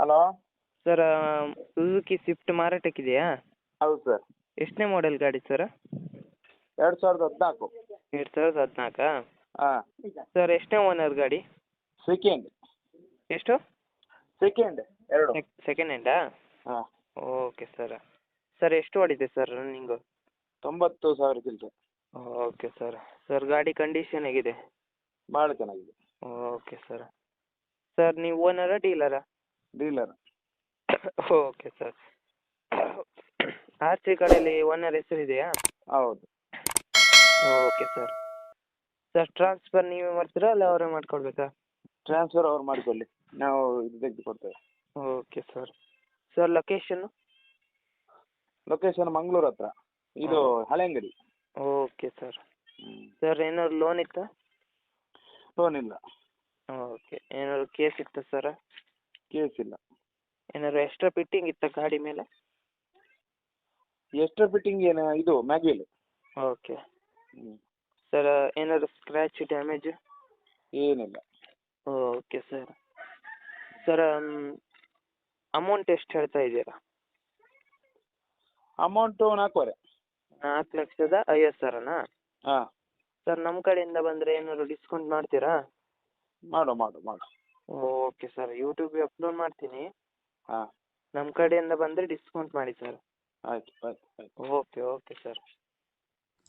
hello? Sir Suzuki Swift ಮಾರಾಟಕ್ಕಿದೆಯಾ ಹೌದು sir. ಎಷ್ಟನೇ model ಗಾಡಿ ಸರ್? ಎರಡು ಸಾವಿರದ ಹದಿನಾಲ್ಕು. ಎರಡು ಸಾವಿರದ ಹದಿನಾಲ್ಕಾ? ಹಾಂ. ಸರ್ ಎಷ್ಟನೇ ಓನರ್ ಗಾಡಿ? ಸೆಕೆಂಡ್ ಎಷ್ಟು? ಸೆಕೆಂಡ್ ಎರಡು. ಸೆಕೆಂಡ್ ಹ್ಯಾಂಡಾ ಹಾಂ. Okay sir. ಸರ್ ಎಷ್ಟು ಓಡಿದೆ ಸರ್ ರನ್ನಿಂಗು ತೊಂಬತ್ತು ಸಾವಿರ ಚಿಲ್ಲರೆ ಓಕೆ ಸರ್. ಸರ್ ಗಾಡಿ ಕಂಡೀಷನ್ ಹೇಗಿದೆ? ಭಾಳ ಚೆನ್ನಾಗಿದೆ. Okay sir. ಸರ್ ನೀವು ಓನರಾ ಡೀಲರಾ dealer okay sir R C ಕಡೆಯಲ್ಲಿ ಹೆಸರು ಇದೆಯಾ? ಹೌದು. ಓಕೆ ಸರ್ ಸರ್ ಟ್ರಾನ್ಸ್ಫರ್ ನೀವೇ ಮಾಡ್ತೀರಾ ಅಲ್ಲ ಅವರೇ ಮಾಡ್ಕೊಡ್ಬೇಕಾ? ಟ್ರಾನ್ಸ್ಫರ್ ಅವ್ರು ಮಾಡಿಕೊಳ್ಳಿ. ನಾವು ಇದು ತೆಗೆದು ಕೊಡ್ತೇವೆ okay sir sir location location Mangaluru ಹತ್ರ. ಇದು ಹಳೆಂಗಡಿ. ಓಕೆ ಸರ್ ಸರ್ ಏನಾದ್ರು ಲೋನ್ ಇತ್ತಾ? ಲೋನ್ ಇಲ್ಲ. ಓಕೆ ಏನಾದ್ರು ಕೇಸ್ ಇತ್ತಾ ಸರ್ ಕೇಸ್ ಇಲ್ಲ. ಏನಾದ್ರು ಎಕ್ಸ್ಟ್ರಾ ಫಿಟ್ಟಿಂಗ್ ಇತ್ತ ಗಾಡಿ ಮೇಲೆ? ಎಕ್ಸ್ಟ್ರಾ ಫಿಟ್ಟಿಂಗ್ ಏನ ಇದು ಮ್ಯಾಗ್ವಿಲ್ ಓಕೆ ಸರ್ ಏನಾದ್ರು ಸ್ಕ್ರ್ಯಾಚ್ ಡ್ಯಾಮೇಜ್ ಏನಿಲ್ಲ. ಓಕೆ ಸರ್ ಸರ್ ಅಮೌಂಟ್ ಎಷ್ಟು ಹೇಳ್ತಾ ಇದ್ದೀರಾ? ಅಮೌಂಟು ನಾಲ್ಕೂವರೆ. ನಾಲ್ಕು ಲಕ್ಷದ ಐವತ್ತು ಸಾವಿರನಾ ಹಾಂ. ಸರ್ ನಮ್ಮ ಕಡೆಯಿಂದ ಬಂದರೆ ಏನಾದ್ರು ಡಿಸ್ಕೌಂಟ್ ಮಾಡ್ತೀರಾ? ಮಾಡು ಮಾಡು ಮಾಡು. ಓಕೆ ಸರ್ ಯೂಟ್ಯೂಬ್ಗೆ ಅಪ್ಲೋಡ್ ಮಾಡ್ತೀನಿ. ಹಾಂ. ನಮ್ಮ ಕಡೆಯಿಂದ ಬಂದರೆ ಡಿಸ್ಕೌಂಟ್ ಮಾಡಿ ಸರ್ ಆಯ್ತು ಆಯ್ತು ಆಯ್ತು. Okay okay sir